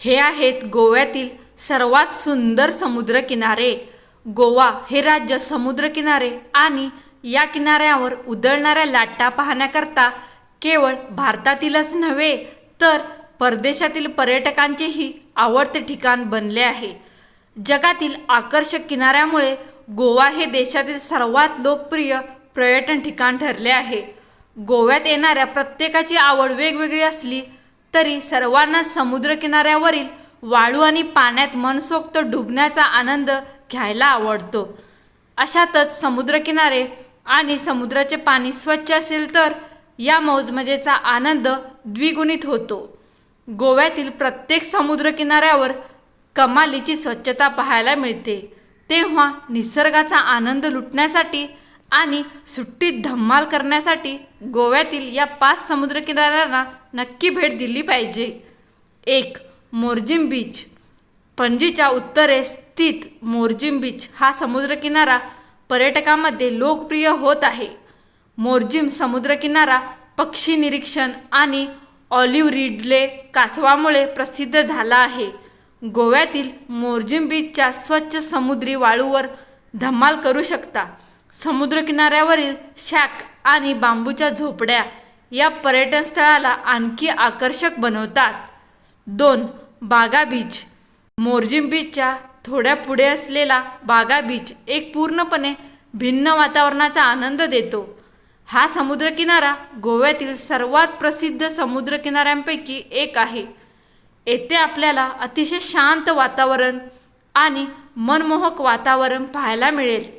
हे आहेत गोव्यातील सर्वात सुंदर समुद्रकिनारे. गोवा हे राज्य समुद्रकिनारे आणि या किनाऱ्यावर उधळणाऱ्या लाटा पाहण्याकरता केवळ भारतातीलच नव्हे तर परदेशातील पर्यटकांचेही आवडते ठिकाण बनले आहे. जगातील आकर्षक किनाऱ्यामुळे गोवा हे देशातील सर्वात लोकप्रिय पर्यटन ठिकाण ठरले आहे. गोव्यात येणाऱ्या प्रत्येकाची आवड वेगवेगळी असली तरी सर्वांना समुद्रकिनाऱ्यावरील वाळू आणि पाण्यात मनसोक्त डुबण्याचा आनंद घ्यायला आवडतो. अशातच समुद्रकिनारे आणि समुद्राचे पाणी स्वच्छ असेल तर या मौजमजेचा आनंद द्विगुणित होतो. गोव्यातील प्रत्येक समुद्रकिनाऱ्यावर कमालीची स्वच्छता पाहायला मिळते. तेव्हा निसर्गाचा आनंद लुटण्यासाठी आणि सुट्टीत धम्माल करण्यासाठी गोव्यातील या पाच समुद्रकिनाऱ्यांना नक्की भेट दिली पाहिजे. एक मोर्जिम बीच. पणजीच्या उत्तरेस स्थित मोर्जिम बीच हा समुद्रकिनारा पर्यटकामध्ये लोकप्रिय होत आहे. मोर्जिम समुद्रकिनारा पक्षी निरीक्षण आणि ऑलिव्ह रिडले कासवामुळे प्रसिद्ध झाला आहे. गोव्यातील मोर्जिम बीचच्या स्वच्छ समुद्री वाळूवर धमाल करू शकता. समुद्रकिनाऱ्यावरील शॅक आणि बांबूच्या झोपड्या या पर्यटन स्थळाला आणखी आकर्षक बनवतात. दोन बागा बीच. मोर्जिम बीचच्या थोड्या पुढे असलेला बागा बीच एक पूर्णपणे भिन्न वातावरणाचा आनंद देतो. हा समुद्रकिनारा गोव्यातील सर्वात प्रसिद्ध समुद्रकिनाऱ्यांपैकी एक आहे. येथे आपल्याला अतिशय शांत वातावरण आणि मनमोहक वातावरण पाहायला मिळेल.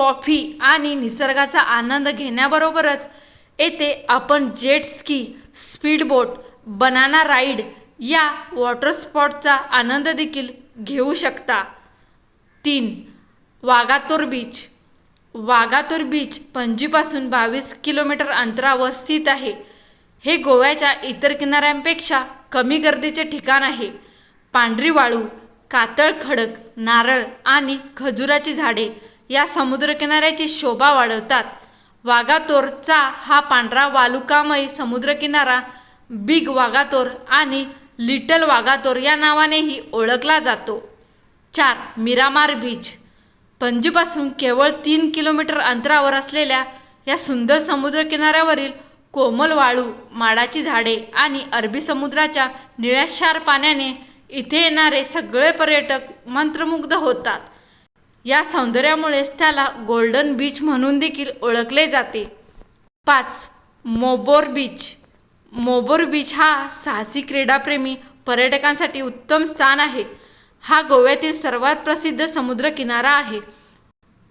कॉफी आणि निसर्गाचा आनंद घेण्याबरोबरच येथे आपण jet ski speedboat banana ride या वॉटर स्पॉटचा आनंद देखील घेऊ शकता. तीन वागातोर बीच. वागातोर बीच पणजीपासून बावीस किलोमीटर अंतरावर स्थित आहे. हे गोव्याच्या इतर किनाऱ्यांपेक्षा कमी गर्दीचे ठिकाण आहे. पांढरी वाळू कातळ खडक नारळ आणि खजुराची झाडे या समुद्रकिनाऱ्याची शोभा वाढवतात. वागातोरचा हा पांढरा वालुकामय समुद्रकिनारा बिग वागातोर आणि लिटल वागातोर या नावानेही ओळखला जातो. चार मिरामार बीच. पणजीपासून केवळ तीन किलोमीटर अंतरावर असलेल्या या सुंदर समुद्रकिनाऱ्यावरील कोमल वाळू माडाची झाडे आणि अरबी समुद्राच्या निळ्याशार पाण्याने इथे येणारे सगळे पर्यटक मंत्रमुग्ध होतात. या सौंदर्यामुळेच त्याला गोल्डन बीच म्हणून देखील ओळखले जाते. पाच मोबोर बीच मोबोर बीच हा साहसी क्रीडाप्रेमी पर्यटकांसाठी उत्तम स्थान आहे. हा गोव्यातील सर्वात प्रसिद्ध समुद्रकिनारा आहे.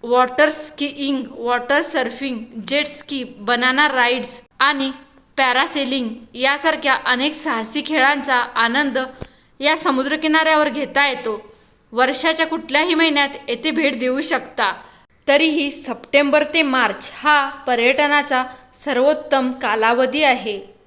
Water skiing water surfing jet ski banana rides आणि पॅरासेलिंग यासारख्या अनेक साहसी खेळांचा आनंद या समुद्रकिनाऱ्यावर घेता येतो. वर्षाच्या कुठल्याही महिन्यात येथे भेट देऊ शकता. तरीही सप्टेंबर ते मार्च हा पर्यटनाचा सर्वोत्तम कालावधी आहे.